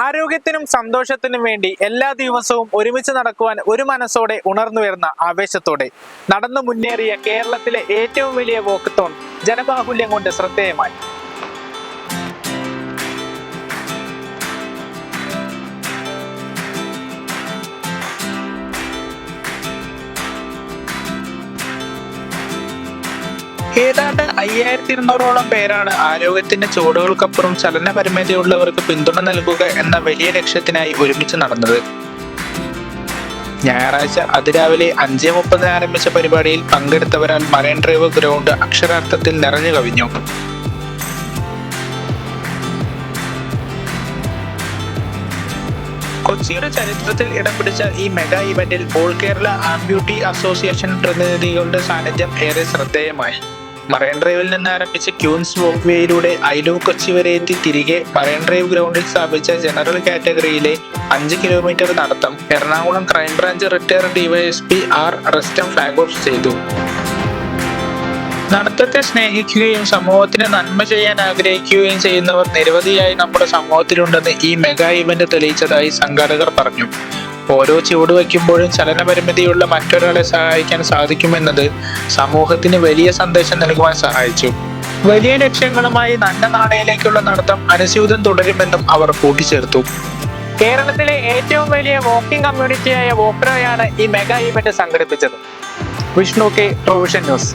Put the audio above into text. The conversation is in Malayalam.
ആരോഗ്യത്തിനും സന്തോഷത്തിനും വേണ്ടി എല്ലാ ദിവസവും ഒരുമിച്ച് നടക്കുവാൻ ഒരു മനസ്സോടെ ഉണർന്നു വരുന്ന ആവേശത്തോടെ നടന്നു മുന്നേറിയ കേരളത്തിലെ ഏറ്റവും വലിയ വോക്കത്തോൺ ജനബാഹുല്യം കൊണ്ട് ശ്രദ്ധേയമായി. ഏതാണ്ട് അയ്യായിരത്തി ഇരുന്നൂറോളം പേരാണ് ആരോഗ്യത്തിന്റെ ചുവടുകൾക്കപ്പുറം ചലന പരിമിതിയുള്ളവർക്ക് പിന്തുണ നൽകുക എന്ന വലിയ ലക്ഷ്യത്തിനായി ഒരുമിച്ച് നടന്നത്. ഞായറാഴ്ച അതിരാവിലെ അഞ്ചേ മുപ്പതിന് ആരംഭിച്ച പരിപാടിയിൽ പങ്കെടുത്തവരാൽ മറൈൻ ഡ്രൈവ് ഗ്രൗണ്ട് അക്ഷരാർത്ഥത്തിൽ നിറഞ്ഞു കവിഞ്ഞു. കൊച്ചിയുടെ ചരിത്രത്തിൽ ഇടം പിടിച്ച ഈ മെഗാ ഇവന്റിൽ ഓൾ കേരള ആംബ്യൂട്ടി അസോസിയേഷൻ പ്രതിനിധികളുടെ സാന്നിധ്യം ഏറെ ശ്രദ്ധേയമായി. മറൈൻ ഡ്രൈവിൽ നിന്ന് ആരംഭിച്ച് ക്യൂൻസ് വോക്ക്വേയിലൂടെ ഐലോ കൊച്ചി വരെ എത്തി തിരികെ മറൈൻ ഡ്രൈവ് ഗ്രൗണ്ടിൽ സ്ഥാപിച്ച ജനറൽ കാറ്റഗറിയിലെ അഞ്ച് കിലോമീറ്റർ നടത്തം Ernakulam crime branch retire DYSP R Rustum flag off ചെയ്തു. നടത്തത്തെ സ്നേഹിക്കുകയും സമൂഹത്തിന് നന്മ ചെയ്യാൻ ആഗ്രഹിക്കുകയും ചെയ്യുന്നവർ നിരവധിയായി നമ്മുടെ സമൂഹത്തിലുണ്ടെന്ന് ഈ മെഗാ ഇവന്റ് തെളിയിച്ചതായി സംഘാടകർ പറഞ്ഞു. ഓരോ ചുവട് വയ്ക്കുമ്പോഴും ചലനപരിമിതിയുള്ള മറ്റൊരാളെ സഹായിക്കാൻ സാധിക്കുമെന്നത് സമൂഹത്തിന് വലിയ സന്ദേശം നൽകുവാൻ സഹായിച്ചു. വലിയ ലക്ഷ്യങ്ങളുമായി നല്ല നാടയിലേക്കുള്ള നടത്തം അനുസ്യൂതം തുടരുമെന്നും അവർ കൂട്ടിച്ചേർത്തു. കേരളത്തിലെ ഏറ്റവും വലിയ വോക്കിംഗ് കമ്മ്യൂണിറ്റിയായ വോക്രോയാണ് ഈ മെഗാ ഇവന്റ് സംഘടിപ്പിച്ചത്. Vishnu K provision news.